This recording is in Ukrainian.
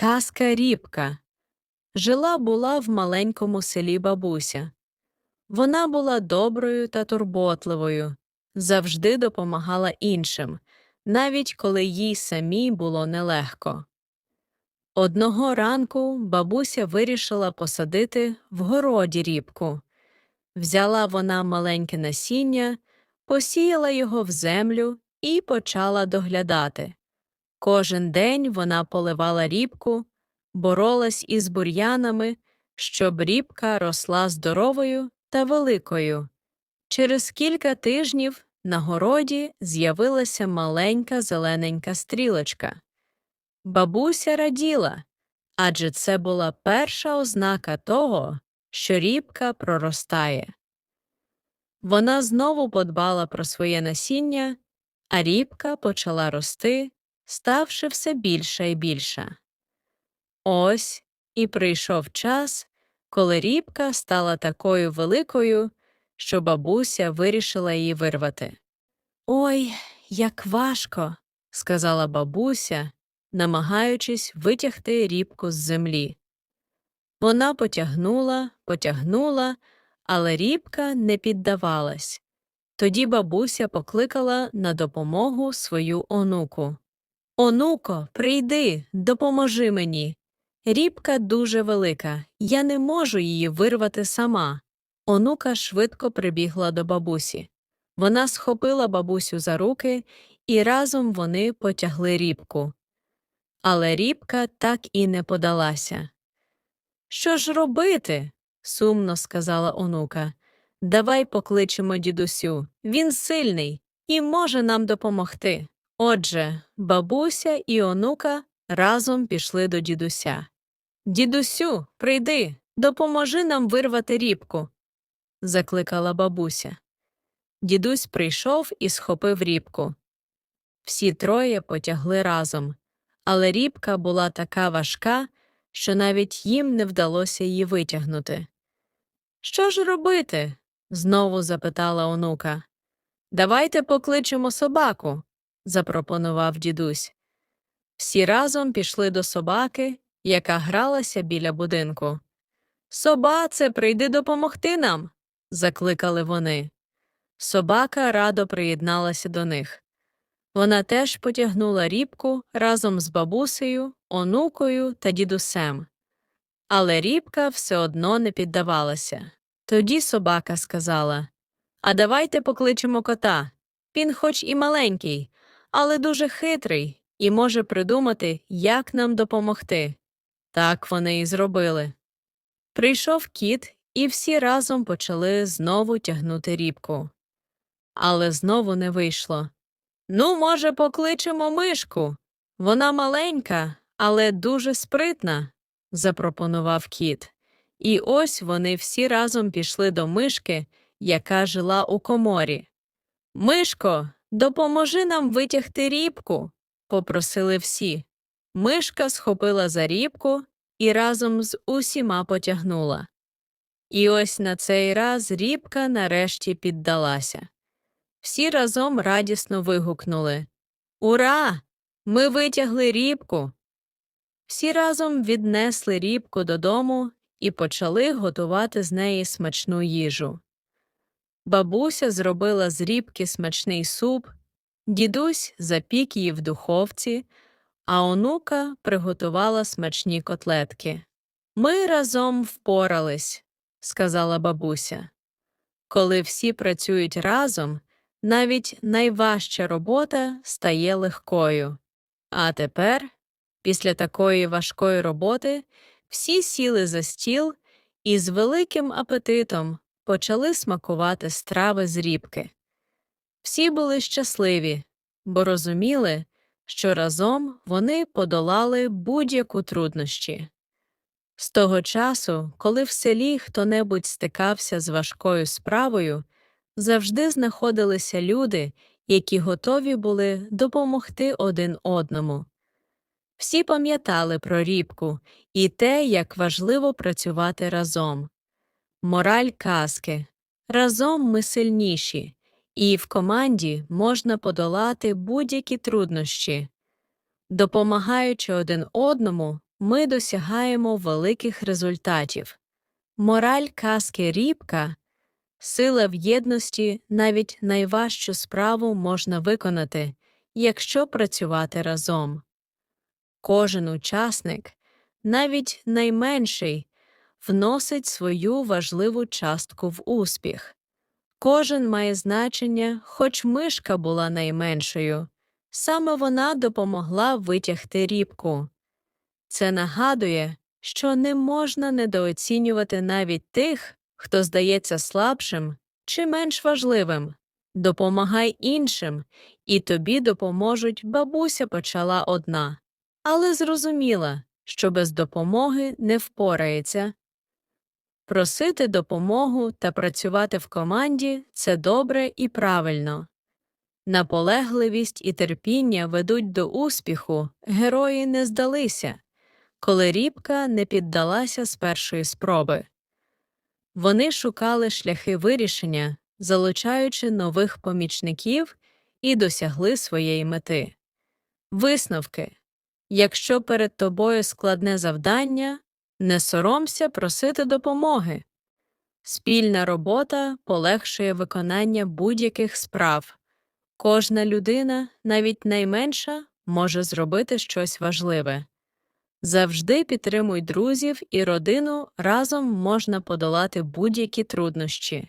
Казка рібка. Жила була в маленькому селі бабуся. Вона була доброю та турботливою, завжди допомагала іншим, навіть коли їй самій було нелегко. Одного ранку бабуся вирішила посадити в городі рібку. Взяла вона маленьке насіння, посіяла його в землю і почала доглядати. Кожен день вона поливала рібку, боролась із бур'янами, щоб рібка росла здоровою та великою. Через кілька тижнів на городі з'явилася маленька зелененька стрілочка. Бабуся раділа, адже це була перша ознака того, що рібка проростає. Вона знову подбала про своє насіння, а рібка почала рости, ставши все більша і більша. Ось і прийшов час, коли рібка стала такою великою, що бабуся вирішила її вирвати. Ой, як важко, сказала бабуся, намагаючись витягти рібку з землі. Вона потягнула, потягнула, але рібка не піддавалась. Тоді бабуся покликала на допомогу свою онуку. Онуко, прийди, допоможи мені. Рібка дуже велика, я не можу її вирвати сама. Онука швидко прибігла до бабусі. Вона схопила бабусю за руки, і разом вони потягли рібку. Але рібка так і не подалася. Що ж робити? сумно сказала онука. Давай покличемо дідусю. Він сильний і може нам допомогти. Отже, бабуся і онука разом пішли до дідуся. Дідусю, прийди, допоможи нам вирвати рібку, закликала бабуся. Дідусь прийшов і схопив рібку. Всі троє потягли разом, але рібка була така важка, що навіть їм не вдалося її витягнути. Що ж робити? знову запитала онука. Давайте покличемо собаку, запропонував дідусь. Всі разом пішли до собаки, яка гралася біля будинку. Собаце, прийди допомогти нам, закликали вони. Собака радо приєдналася до них. Вона теж потягнула рібку разом з бабусею, онукою та дідусем. Але рібка все одно не піддавалася. Тоді собака сказала А давайте покличемо кота. Він хоч і маленький, але дуже хитрий і може придумати, як нам допомогти. Так вони і зробили. Прийшов кіт, і всі разом почали знову тягнути рібку. Але знову не вийшло. Ну, може, покличемо мишку. Вона маленька, але дуже спритна, запропонував кіт. І ось вони всі разом пішли до мишки, яка жила у коморі. Мишко, допоможи нам витягти рібку, попросили всі. Мишка схопила за рібку і разом з усіма потягнула. І ось на цей раз рібка нарешті піддалася. Всі разом радісно вигукнули Ура! Ми витягли рібку. Всі разом віднесли рібку додому і почали готувати з неї смачну їжу. Бабуся зробила з рібки смачний суп, дідусь запік її в духовці, а онука приготувала смачні котлетки. Ми разом впорались, сказала бабуся. Коли всі працюють разом, навіть найважча робота стає легкою. А тепер, після такої важкої роботи, всі сіли за стіл і з великим апетитом почали смакувати страви з рібки. Всі були щасливі, бо розуміли, що разом вони подолали будь-яку труднощі. З того часу, коли в селі хто небудь стикався з важкою справою, завжди знаходилися люди, які готові були допомогти один одному. Всі пам'ятали про рібку і те, як важливо працювати разом. Мораль казки разом ми сильніші, і в команді можна подолати будь-які труднощі. Допомагаючи один одному, ми досягаємо великих результатів. Мораль казки Рібка сила в єдності навіть найважчу справу можна виконати, якщо працювати разом. Кожен учасник, навіть найменший, вносить свою важливу частку в успіх. Кожен має значення, хоч мишка була найменшою. Саме вона допомогла витягти рібку. Це нагадує, що не можна недооцінювати навіть тих, хто здається слабшим чи менш важливим. Допомагай іншим, і тобі допоможуть бабуся почала одна, але зрозуміла, що без допомоги не впорається. Просити допомогу та працювати в команді це добре і правильно. Наполегливість і терпіння ведуть до успіху, герої не здалися, коли рібка не піддалася з першої спроби. Вони шукали шляхи вирішення, залучаючи нових помічників і досягли своєї мети. Висновки Якщо перед тобою складне завдання, не соромся просити допомоги. Спільна робота полегшує виконання будь-яких справ. Кожна людина, навіть найменша, може зробити щось важливе. Завжди підтримуй друзів і родину, разом можна подолати будь-які труднощі.